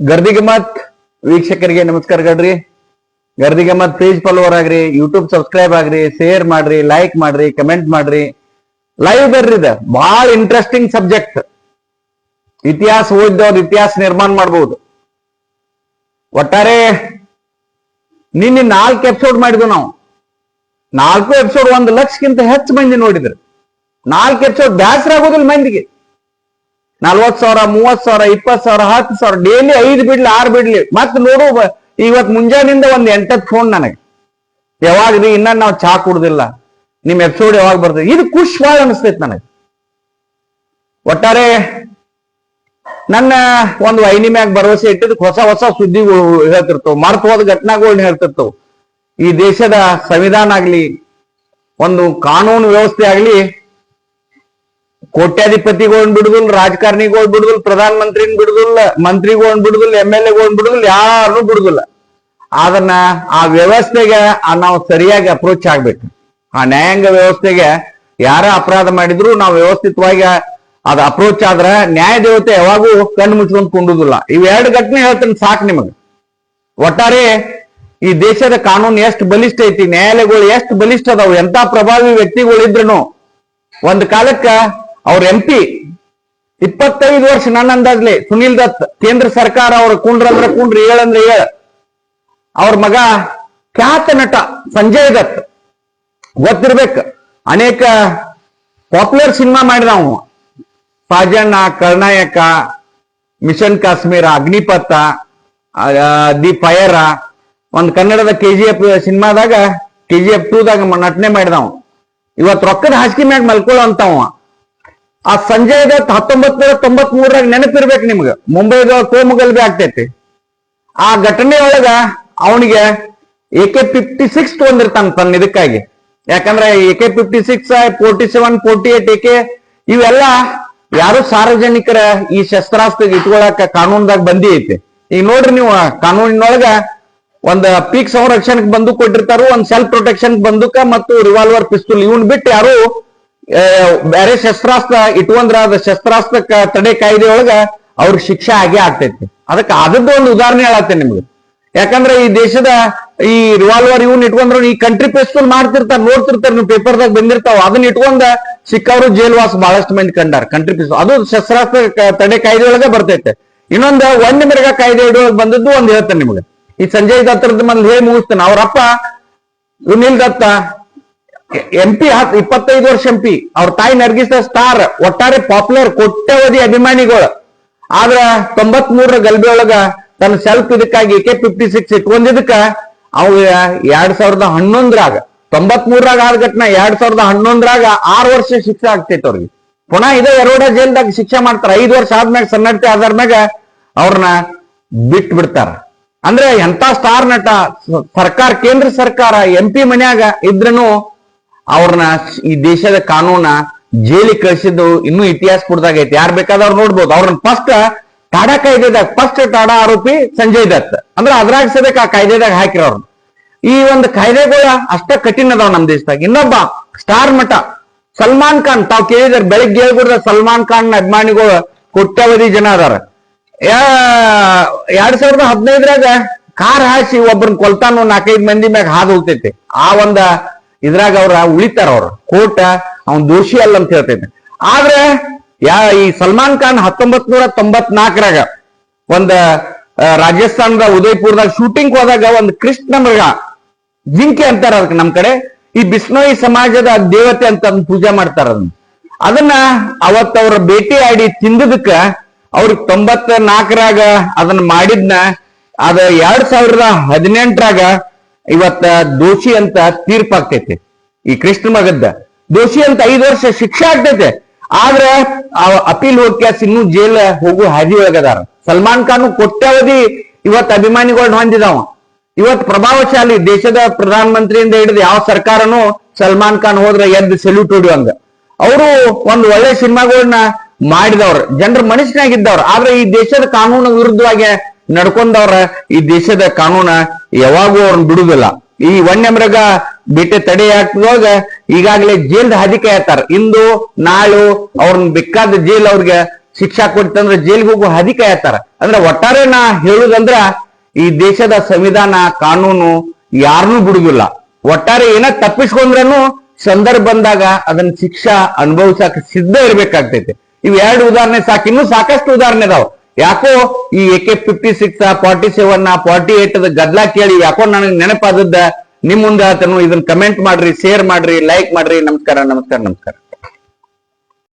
ಗರ್ದಿಗೆ ಮತ್ ವೀಕ್ಷಕರಿಗೆ ನಮಸ್ಕಾರ ಗಡ್ರಿ. ಗರ್ದಿಗೆ ಮತ್ ಪೇಜ್ ಫಾಲೋವರ್ ಆಗ್ರಿ ಯೂಟ್ಯೂಬ್ ಸಬ್ಸ್ಕ್ರೈಬ್ ಆಗ್ರಿ ಶೇರ್ ಮಾಡ್ರಿ ಲೈಕ್ ಮಾಡ್ರಿ ಕಮೆಂಟ್ ಮಾಡ್ರಿ. ಲೈವ್ ಬರ್ರಿ ಇದ. ಬಹಳ ಇಂಟ್ರೆಸ್ಟಿಂಗ್ ಸಬ್ಜೆಕ್ಟ್ ಇತಿಹಾಸ ಓದಿದವ್ರು ಇತಿಹಾಸ ನಿರ್ಮಾಣ ಮಾಡಬಹುದು ಒಟ್ಟಾರೆ ನಿನ್ನೆ ನಾಲ್ಕು ಎಪಿಸೋಡ್ ಮಾಡಿದ್ವಿ ನಾವು. ನಾಲ್ಕು ಎಪಿಸೋಡ್ ಒಂದು ಲಕ್ಷಕ್ಕಿಂತ ಹೆಚ್ಚು ಮಂದಿ ನೋಡಿದ್ರು. ನಾಲ್ಕು ಎಪಿಸೋಡ್ ಬ್ಯಾಸರ ಆಗೋದಿಲ್ಲ ಮಂದಿಗೆ. ನಲ್ವತ್ ಸಾವಿರ ಮೂವತ್ ಸಾವಿರ ಇಪ್ಪತ್ ಸಾವಿರ, ಹತ್ತು ಸಾವಿರ ಡೈಲಿ ಐದು ಬಿಡ್ಲಿ, ಆರ್ ಬಿಡ್ಲಿ. ಮತ್ ನೋಡು ಇವತ್ ಮುಂಜಾನಿಂದ ಒಂದ್ ಎಂಟತ್ ಫೋನ್ ನನಗೆ. ಯಾವಾಗ ರೀ ಇನ್ನ ನಾವು ಚಾ ಕುಡ್ದಿಲ್ಲ. ನಿಮ್ ಎಪಿಸೋಡ್ ಯಾವಾಗ ಬರ್ತದೆ? ಇದು ಖುಷ್ ಭಾಳ ಅನಿಸ್ತೈತಿ ನನಗೆ. ಒಟ್ಟಾರೆ, ನನ್ನ ಒಂದು ವೈನಿ ಮ್ಯಾಗ ಭರವಸೆ ಇಟ್ಟಿದ್ದಕ್ಕೆ ಹೊಸ ಹೊಸ ಸುದ್ದಿಗಳು ಹೇಳ್ತಿರ್ತವು ಹೋದ ಘಟನಾಗಳನ್ನ ಹೇಳ್ತಿರ್ತವು. ಈ ದೇಶದ ಸಂವಿಧಾನ ಆಗ್ಲಿ, ಒಂದು ಕಾನೂನು ವ್ಯವಸ್ಥೆ ಆಗ್ಲಿ ಕೋಟ್ಯಾಧಿಪತಿಗಳನ್ನ ಬಿಡುದಿಲ್ಲ ರಾಜಕಾರಣಿಗಳ್ ಬಿಡುದಿಲ್ಲ ಪ್ರಧಾನ ಮಂತ್ರಿನ್ ಬಿಡುದಿಲ್ಲ ಮಂತ್ರಿಗಳನ್ನ ಬಿಡುದಿಲ್ಲ, ಎಂ ಎಲ್ ಎಗಳನ್ನ ಬಿಡುದಿಲ್ಲ ಯಾರು ಬಿಡುದಿಲ್ಲ. ಅದನ್ನ ಆ ವ್ಯವಸ್ಥೆಗೆ ನಾವು ಸರಿಯಾಗಿ ಅಪ್ರೋಚ್ ಆಗ್ಬೇಕು. ಆ ನ್ಯಾಯಾಂಗ ವ್ಯವಸ್ಥೆಗೆ ಯಾರ ಅಪರಾಧ ಮಾಡಿದ್ರು ನಾವು ವ್ಯವಸ್ಥಿತವಾಗಿ ಅದ ಅಪ್ರೋಚ್ ಆದ್ರೆ ನ್ಯಾಯ ದೇವತೆ ಯಾವಾಗೂ ಕಣ್ಣು ಮುಚ್ಕೊಂಡ್ ಕುಂಡುದಿಲ್ಲ. ಇವೆರಡು ಘಟನೆ ಹೇಳ್ತೇನೆ ಸಾಕು ನಿಮಗೆ. ಒಟ್ಟಾರೆ ಈ ದೇಶದ ಕಾನೂನು ಎಷ್ಟು ಬಲಿಷ್ಠ ಐತಿ, ನ್ಯಾಯಾಲಯಗಳು ಎಷ್ಟು ಬಲಿಷ್ಠ ಅದಾವ, ಎಂತ ಪ್ರಭಾವಿ ವ್ಯಕ್ತಿಗಳು ಇದ್ರು ಒಂದ್ ಕಾಲಕ್ಕ ಅವ್ರ ಎಂ ಪಿ ಇಪ್ಪತ್ತೈದು ವರ್ಷ ನನ್ನ ಅಂದಾಜ್ಲಿ, ಸುನಿಲ್ ದತ್, ಕೇಂದ್ರ ಸರ್ಕಾರ ಅವ್ರ ಕುಂಡ್ರಂದ್ರ ಕುಂಡ್ರಿ ಏಳಂದ್ರೆ ಹೇಳ ಅವ್ರ ಮಗ ಖ್ಯಾತ ನಟ ಸಂಜಯ್ ದತ್. ಗೊತ್ತಿರ್ಬೇಕು. ಅನೇಕ ಪಾಪ್ಯುಲರ್ ಸಿನಿಮಾ ಮಾಡಿದ ಅವನು. Saajan Khalnayak Mission Kashmir, Agneepath the fire. ಒಂದು ಕನ್ನಡದ ಕೆ ಜಿ ಎಫ್ ಸಿನಿಮಾದಾಗ ಕೆ ಜಿ ಎಫ್ ಟೂದಾಗ ನಟನೆ ಮಾಡಿದವ. ಇವತ್ತು ರೊಕ್ಕದ ಹಾಸಿಗೆ ಮ್ಯಾಗ ಮಲ್ಕೊಳ್ಳೋಂತವ. ಆ ಸಂಜಯ್ ದತ್ ಹತ್ತೊಂಬತ್ ನೂರ ತೊಂಬತ್ ಮೂರಾಗ ನೆನಪಿರ್ಬೇಕು ನಿಮ್ಗ. ಮುಂಬೈದ ಕೋಮುಗಲ್ಬಿ ಆಗ್ತೈತಿ. ಆ ಘಟನೆ ಒಳಗ ಅವನಿಗೆ ಎ ಕೆ ಫಿಫ್ಟಿ ಸಿಕ್ಸ್ ತೊಗೊಂಡಿರ್ತಾನ ತನ್ನ ಇದಕ್ಕಾಗಿ. ಯಾಕಂದ್ರೆ A K fifty six forty seven forty eight A K ಇವೆಲ್ಲ ಯಾರು ಸಾರ್ವಜನಿಕರ ಈ ಶಸ್ತ್ರಾಸ್ತ್ರ ಇಟ್ಕೊಳಕ ಕಾನೂನ್ದಾಗ ಬಂದಿ ಐತಿ ಈಗ ನೋಡ್ರಿ ನೀವು ಕಾನೂನಿನೊಳಗ ಒಂದ್ ಪೀಕ್ ಸಂರಕ್ಷಣೆಗೆ ಬಂದು ಕೊಟ್ಟಿರ್ತಾರು, ಒಂದ್ ಸೆಲ್ಫ್ ಪ್ರೊಟೆಕ್ಷನ್ ಬಂದೂಕ ಮತ್ತು ರಿವಾಲ್ವರ್ ಪಿಸ್ತೂಲ್ ಇವನ್ ಬಿಟ್ಟು ಯಾರು ಬೇರೆ ಶಸ್ತ್ರಾಸ್ತ್ರ ಇಟ್ಕೊಂಡ್ರ ಅದ ಶಸ್ತ್ರಾಸ್ತ್ರ ತಡೆ ಕಾಯ್ದೆ ಒಳಗ ಅವ್ರಿಗೆ ಶಿಕ್ಷೆ ಆಗೇ ಆಗ್ತೈತಿ. ಅದಕ್ಕೆ ಅದದ್ದು ಒಂದು ಉದಾಹರಣೆ ಹೇಳತ್ತೆ ನಿಮ್ಗೆ. ಯಾಕಂದ್ರೆ ಈ ದೇಶದ ಈ ರಿವಾಲ್ವರ್ ಇವನ್ ಇಟ್ಕೊಂಡ್ರು, ಈ ಕಂಟ್ರಿ ಪೇಸ್ಟಲ್ ಮಾಡ್ತಿರ್ತಾರ, ನೋಡ್ತಿರ್ತಾರ ನೀವು ಪೇಪರ್ದಾಗ ಬಂದಿರ್ತಾವ, ಅದನ್ನ ಇಟ್ಕೊಂಡ ಸಿಕ್ಕವರು ಜೈಲ್ವಾಸ ಬಹಳಷ್ಟು ಮಂದಿ ಕಂಡಾರ ಕಂಟ್ರಿ ಪಿಸ್ತೂಲ್ ಅದು ಶಸ್ತ್ರಾಸ್ತ್ರ ತಡೆ ಕಾಯ್ದೆ ಒಳಗ ಬರ್ತೈತೆ. ಇನ್ನೊಂದು ವನ್ಯ ಮೃಗ ಕಾಯ್ದೆ ಇಡುವಾಗ ಬಂದದ್ದು ಒಂದ್ ಹೇಳ್ತೇನೆ ನಿಮ್ಗೆ. ಈ ಸಂಜಯ್ ದತ್ತರದ ಮಂದಿ ಹೇಳಿ ಮುಗಿಸ್ತೇನೆ. ಅವ್ರಪ್ಪ ಸುನಿಲ್ ದತ್ತ ಎಂ ಪಿ ಇಪ್ಪತ್ತೈದು ವರ್ಷ ಎಂ ಪಿ ಅವ್ರ ತಾಯಿ ನರ್ಗಿಸ ಸ್ಟಾರ್ ಒಟ್ಟಾರೆ ಪಾಪ್ಯುಲರ್ ಕೊಟ್ಟವಧಿ ಅಭಿಮಾನಿಗಳು. ಆದ್ರ ತೊಂಬತ್ ಮೂರರ ಗಲ್ಬೆ ಒಳಗ ತನ್ನ ಸೆಲ್ಫ್ ಇದಕ್ಕಾಗಿ ಕೆ ಫಿಫ್ಟಿ ಸಿಕ್ಸ್ ಇಟ್ಕೊಂಡಿದ್ದಕ್ಕ ಅವ ಎರಡ್ ಸಾವಿರದ ಹನ್ನೊಂದರಾಗ ತೊಂಬತ್ ಮೂರರಾಗ ಆದ ಘಟನಾ ಎರಡ್ ಸಾವಿರದ ಹನ್ನೊಂದರಾಗ ಆರು ವರ್ಷ ಶಿಕ್ಷೆ ಆಗ್ತೈತೆ ಅವ್ರಿಗೆ. ಪುನಃ ಇದೇ ಎರಡ ಜೈಲ್ದಾಗ ಶಿಕ್ಷೆ ಮಾಡ್ತಾರ. ಐದು ವರ್ಷ ಆದ್ಮ್ಯಾಗ ಸನ್ನಡತೆ ಆಧಾರ ಮ್ಯಾಗ ಅವ್ರನ್ನ ಬಿಟ್ ಬಿಡ್ತಾರ ಅಂದ್ರೆ ಎಂತ ಸ್ಟಾರ್ ನಟ, ಸರ್ಕಾರ, ಕೇಂದ್ರ ಸರ್ಕಾರ ಎಂ ಪಿ ಮನ್ಯಾಗ ಇದ್ರನು ಅವ್ರನ್ನ ಈ ದೇಶದ ಕಾನೂನ ಜೈಲಿಗೆ ಕಳಿಸಿದ್ದು ಇನ್ನೂ ಇತಿಹಾಸ ಪುಟದಾಗ ಐತಿ. ಯಾರು ಬೇಕಾದವ್ರು ನೋಡ್ಬೋದು. ಅವ್ರನ್ನ ಫಸ್ಟ್ ಟಾಡಾ ಕಾಯ್ದೆದಾಗ ಫಸ್ಟ್ ಟಾಡಾ ಆರೋಪಿ ಸಂಜಯ್ ದತ್. ಅಂದ್ರೆ ಅದ್ರಾಗ ಸದಕ್ಕೆ ಆ ಕಾಯ್ದೆದಾಗ ಹಾಕಿರೋರು. ಈ ಒಂದು ಕಾಯ್ದೆಗಳ ಅಷ್ಟ ಕಠಿಣ ಅದಾವ ನಮ್ ದೇಶದಾಗ. ಇನ್ನೊಬ್ಬ ಸ್ಟಾರ್ ಮಠ, ಸಲ್ಮಾನ್ ಖಾನ್. ತಾವ್ ಕೇಳಿದಾರೆ, ಬೆಳಿಗ್ಗೆ ಹೇಳ್ಬಿಡ್ದ ಸಲ್ಮಾನ್ ಖಾನ್ ಅಭಿಮಾನಿಗಳು ಕೋಟ್ಯಾವಧಿ ಜನ ಅದಾರ. ಎರಡ್ ಸಾವಿರದ ಹದಿನೈದರಾಗ ಕಾರ್ ಹಾಸಿ ಒಬ್ಬರನ್ನ ಕೊಲ್ತಾನು ನಾಲ್ಕೈದು ಮಂದಿ ಮ್ಯಾಗ ಹಾದು ಹೋಗ್ತೈತಿ ಆ ಒಂದ ಇದ್ರಾಗ ಅವ್ರ ಉಳಿತಾರ ಅವ್ರು. ಕೋರ್ಟ್ ಅವ್ನ್ ದೋಷಿ ಅಲ್ಲ ಅಂತ ಹೇಳ್ತೈತೆ ಆದ್ರೆ, ಯಾ, ಈ ಸಲ್ಮಾನ್ ಖಾನ್ ಹತ್ತೊಂಬತ್ ನೂರ ತೊಂಬತ್ನಾಲ್ಕರಾಗ ಒಂದ ರಾಜಸ್ಥಾನದ ಉದಯ್ಪುರದಾಗ ಶೂಟಿಂಗ್ ಹೋದಾಗ ಒಂದು ಕೃಷ್ಣ ಮೃಗ, ಜಿಂಕೆ ಅಂತಾರ ಅದಕ್ಕೆ ನಮ್ ಕಡೆ. ಈ ಬಿಸ್ನೋಯಿ ಸಮಾಜದ ದೇವತೆ ಅಂತ ಪೂಜೆ ಮಾಡ್ತಾರ ಅದನ್ನ. ಅದನ್ನ ಅವತ್ತ ಅವ್ರ ಭೇಟಿ ಆಡಿ ತಿಂದದಕ್ಕ ಅವ್ರಿಗೆ ತೊಂಬತ್ ನಾಲ್ಕರಾಗ ಅದನ್ನ ಮಾಡಿದ್ನ. ಅದ ಎರಡ್ ಸಾವಿರದ ಹದಿನೆಂಟರಾಗ ಇವತ್ತ ದೋಷಿ ಅಂತ ತೀರ್ಪಾಗ್ತೈತೆ ಈ ಕೃಷ್ಣ ಮಗದ್ದ. ದೋಷಿ ಅಂತ ಐದು ವರ್ಷ ಶಿಕ್ಷೆ ಆಗ್ತೈತೆ. ಆದ್ರೆ ಆ ಅಪೀಲ್ ಹೋಗ್ಯಾಸ್ ಸಿನ್ನು ಜೈಲ್ ಹೋಗು ಹಾದಿ ಒಳಗದಾರ. ಸಲ್ಮಾನ್ ಖಾನ್ ಕೊಟ್ಟಾವಧಿ ಇವತ್ತು ಅಭಿಮಾನಿಗಳನ್ನ ಹೊಂದಿದಾವ. ಇವತ್ ಪ್ರಭಾವಶಾಲಿ ದೇಶದ ಪ್ರಧಾನ ಮಂತ್ರಿಯಿಂದ ಹಿಡಿದು ಯಾವ ಸರ್ಕಾರನು ಸಲ್ಮಾನ್ ಖಾನ್ ಹೋದ್ರೆ ಎದ್ದು ಸೆಲ್ಯೂಟ್ ಹೊಡಿಯುವಂಗ. ಅವರು ಒಂದು ಒಳ್ಳೆ ಸಿನಿಮಾಗಳನ್ನ ಮಾಡಿದವ್ರ. ಜನರ ಮನಸ್ಸಿನಾಗಿದ್ದವ್ರ ಆದ್ರೆ ಈ ದೇಶದ ಕಾನೂನು ವಿರುದ್ಧವಾಗಿ ನಡ್ಕೊಂಡವ್ರ ಈ ದೇಶದ ಕಾನೂನ ಯಾವಾಗೂ ಅವ್ರನ್ನ ಬಿಡುದಿಲ್ಲ. ಈ ವನ್ಯ ಮೃಗ ಬೇಟೆ ತಡೆ ಹಾಕಿದಾಗ ಈಗಾಗಲೇ ಜೈಲ್ ಹಾದಿಕೆ ಆಯ್ತಾರ ಇಂದು, ನಾಳು ಅವ್ರನ್ನ ಬೇಕಾದ ಜೈಲ್ ಅವ್ರಿಗೆ ಶಿಕ್ಷಾ ಕೊಡ್ತಂದ್ರ ಜೈಲ್ಗೆ ಹೋಗೋ ಹಾದಿ ಆಯ್ತಾರ ಅಂದ್ರೆ ಒಟ್ಟಾರೆ ನಾ ಹೇಳುದಂದ್ರ ಈ ದೇಶದ ಸಂವಿಧಾನ, ಕಾನೂನು ಯಾರನ್ನೂ ಬಿಡುದಿಲ್ಲ. ಒಟ್ಟಾರೆ ಏನ ತಪ್ಪಿಸ್ಕೊಂಡ್ರೂ ಸಂದರ್ಭ ಬಂದಾಗ ಅದನ್ನ ಶಿಕ್ಷಾ ಅನುಭವಿಸಕ್ ಸಿದ್ಧ ಇರ್ಬೇಕಾಗ್ತೈತೆ. ಇವೆರಡು ಉದಾಹರಣೆ ಸಾಕು, ಇನ್ನೂ ಸಾಕಷ್ಟು ಉದಾಹರಣೆ ಅದಾವ ಯಾಕೋ ಈ A K fifty six forty seven forty eight ಗದ್ಲ ಕೇಳಿ ಯಾಕೋ ನನಗೆ ನೆನಪಾದದ್ದ. ನಿಮ್ ಮುಂದೆ ಆತನು ಇದನ್ನ ಕಮೆಂಟ್ ಮಾಡ್ರಿ ಶೇರ್ ಮಾಡ್ರಿ ಲೈಕ್ ಮಾಡ್ರಿ. ನಮಸ್ಕಾರ ನಮಸ್ಕಾರ ನಮಸ್ಕಾರ.